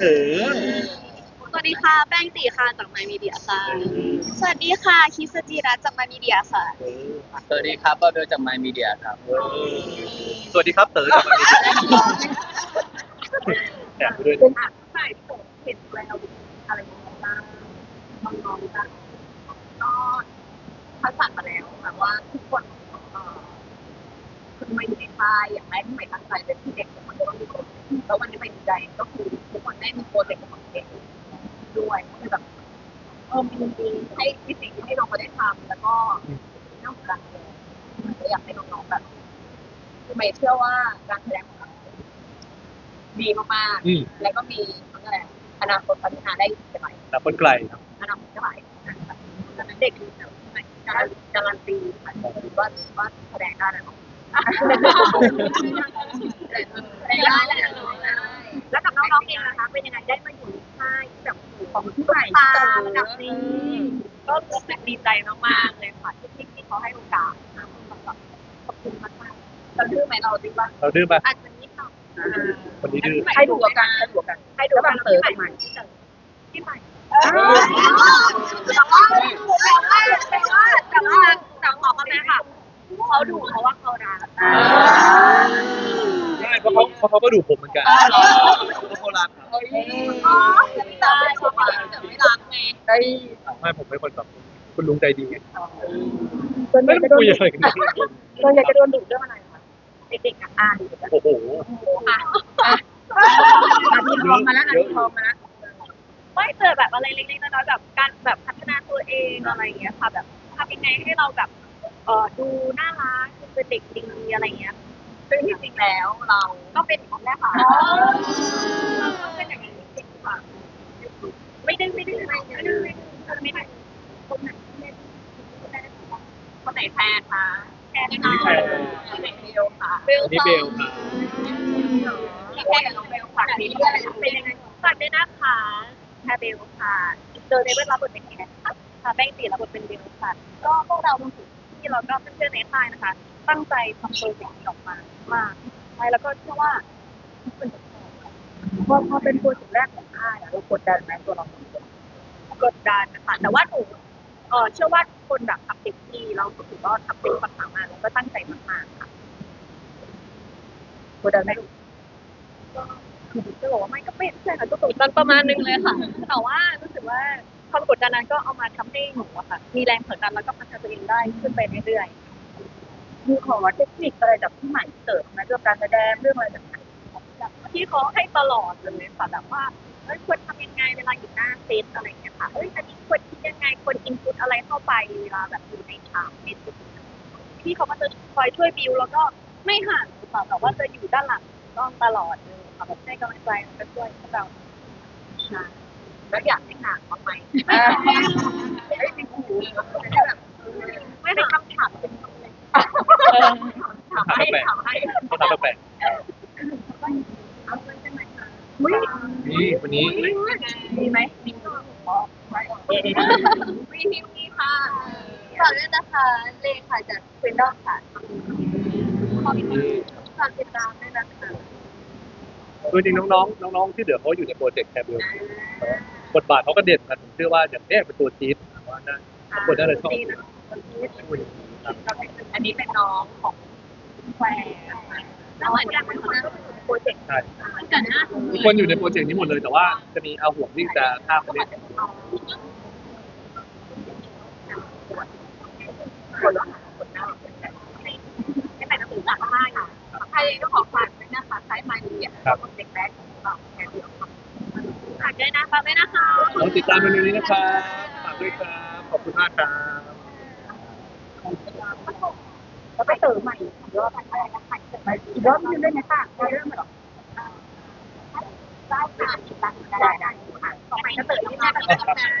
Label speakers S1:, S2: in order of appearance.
S1: เออ
S2: สวัสดีค่ะ แป้งตีค่ะ จากไมมีเดียค่ะ สวัสดีค่ะ คิสจีรัตจากไมมีเดียค่ะ
S1: เออ
S3: สวัสดีครับบอเบลจากไมมีเดียครับ
S1: เออสวัสดีครับเต๋อจากมาดีแอบไปด้วย
S2: อะใช่ผมเห็นแล้วอะไรอย่างเงี้ยบ้างน้องๆบ้างก็คัดสรรมาแล้วแบบว่าทุกคนเอ่อ คือมาอยู่ในค่ายอย่างแรกที่ใหม่ตั้งใจเป็นที่เด็กทุกคนจะต้องมีคนแล้ววันนี้ใหม่ดีใจก็คือทุกคนได้มีโปรเจกต์ของตัวเองด้วยก็เลยแบบเออมีมีให้มีสิ่งที่ให้น้องมาได้ทำแล้วก็เรื่องของการแสดงมันก็อยากให้น้องๆแบบคือใหม่เชื่อว่าการแสดงของเราดีมากๆ
S1: อืม
S2: แล้วก็มีอะไรอนาคตพัฒนาได้อีกไกล
S1: แต่คนไกลครับ
S2: อนาคตไกลนะคะตอนนั้นเด็กอยู่แถวไหนการการันตีค่ะว่าว่าแสดงได้แล้วแสดง ได้แหละแล้วกับน้องๆเองนะคะเป็นยังไงได้มาอยู่ในค่ายแบบของผู้ใหญ่ตาระดับนี้ ก็รู้สึกดีใจมากๆเลยค่ะที่ที่เขาให้โอกาสขอบคุณมากๆเราดื้อไหมเราดื้อป่ะ
S1: เราดื้อปะ
S2: อาจจะนิดหน่อย
S1: คนนี้ดื้อ
S2: ให้ดูกันให้ดูกันให้ดูกันเต๋อใหม่ที่ใหม่แต่ว่าแต่ว่าแต่ว่าแต่ว่าแต่หมอเขาแม่ค่ะ เขาดูเพราะว่าเขารัก
S1: ใช่เพราะเขาเพราะเขาก็ดูผมเหมือนกันเพราะเขารักครับ
S2: อ๋อไม่ได้เพราะว่าแต่ไม่รักไง
S1: ไม่ผมเป็นคนแบบคุณลุงใจดีไง
S2: ส่วนให
S1: ไม่
S2: ญ่
S1: ต้
S2: จะ
S1: อง
S2: โดน
S1: คุยอะไรกันเนี่ย
S2: ส่วนใหญ่จะโดนดุเรื่องอะไรคะเด็กๆอะอ่าน
S1: โอ้โห
S2: อะอาทีทองมาแล้วอาทีทองมาแล้วไม่เจอแบบอะไรเล็กๆน้อยๆแบบการแบบพัฒนาตัวเองอะไรอย่างเงี้ยค่ะแบบทำยังไงให้เราแบบเออดูน่ารักดูเป็นเด็กดีอะไรเงี้ยซึ่งที่จริงแล้วเราก็เป็นอย่างนั้นแหละค่ะก็เป็นอย่างนี้จริงๆค่ะไม่ได้ไม่ได้ไม่ได้ไม่ได้ไม่ได้คนไหนคนไหนแพ้คะแพ้ค่ะคนไหนเบลค่ะเบล
S1: นี่เบลค่ะ
S2: พี่แพ้กับน้องเบลฝากนี้เป็นยังไงฝากด้วยนะคะแพรเบลค่ะเจอในเวลาบทเป็นแคทค่ะแป้งตีรับบทเป็นเบลค่ะก็พวกเรารวมถึง ที่เราก็เพื่อนๆในค่ายนะคะ ตั้งใจทำโปรเจกต์นี้ออกมามากใช่แล้วก็เชื่อว่าทุกคนจะชอบพอพอเป็นโปรเจกต์แรกของค่ายอะเรากดดันไหมตัวเรากดดันนะคะแต่ว่าหนูเออเชื่อว่าทุกคนแบบทำเต็มที่แล้วถือว่าทำเต็มความสามารถแล้วก็ตั้งใจมากๆค่ะกดดันไหมลูกจะบอกว่าไม่ก็เป็นใช่ค่ะก็กดดันประมาณนึงเลยค่ะแต่ว่ารู้สึกว่า ความกดดันนั้นก็เอามาทำให้หนูอะค่ะ มีแรงผลักดันแล้วก็พัฒนาตัวเองได้ขึ้นไปเรื่อยๆมีขอเทคนิคอะไรจากพี่ใหม่เสริมนะเรื่องการแสดงเรื่องอะไรแบบไหนที่เขาให้ตลอดเลยค่ะแบบว่าเอ้ยควรทำยังไงเวลาอยู่หน้าเซตอะไรอย่างเงี้ยค่ะเอ้ยอันนี้ควรคิดยังไงควรอินพุตอะไรเข้าไปเวลาแบบอยู่ในฉากในจุดพี่เขาก็จะคอยช่วยบิวแล้วก็ไม่ห่างค่ะแบบว่าจะอยู่ด้านหลังต้องตลอดเลยค่ะแบบให้กำลังใจแล้วก็ช่วยพวกเราค่ะ แล้วอยากให้หนักบ้างไหมไม่ไม่จริงๆแบบไม่ได้คำถามเป็นถามให้ถามให้
S1: เขาทำแปลก
S2: เอาเงินใช่ไหมคะ
S1: ๆนี่วันนี้
S2: มีไหมมีมีมีมีค่ะฝากด้วยนะคะเลค่ะจากเฟนดอมค่ะขอบคุณฝากติดตามด้วยนะคะ
S1: คือจริงๆน้องๆน้องๆที่เหลือเขาอยู่ในโปรเจกต์แคร์เบล บทบาทเขาก็เด่นกันผมเชื่อว่าอย่างแรกเป็นตัวจี๊ดว่าน่าทุกคนน่าจะชอบ
S2: อันนี้เป็นน้องของแควร์แล้วเหมือนกันเป็นคนก็เป็นโปรเจกต์
S1: ใช่
S2: เหมือนกันนะ
S1: ทุกคนอยู่ในโปรเจกต์นี้หมดเลยแต่ว่าจะมีอาห่วงที่จะข้ามไปเล่น
S2: คนละคนหน้าไม่แต่ก็ถึงจากค่ายค่ะใครก็ขอฝากด้วยนะคะค่ายมาดีอะโปรเจกต์แรกของเราแค่เดียว ฝากด้วยนะฝากด้วยนะคะ
S1: ลองติดตามกันดูนี้นะครับฝากด้วยครับ ขอบคุณมากครับ
S2: แล้วไปเติมใหม่อีกรอบอะไรนะคะอีกรอบนึงด้วยนะค่ะเรื่องมันหรอได้ค่ะได้ได้ค่ะต่อไปก็เติมที่แม่กันนะ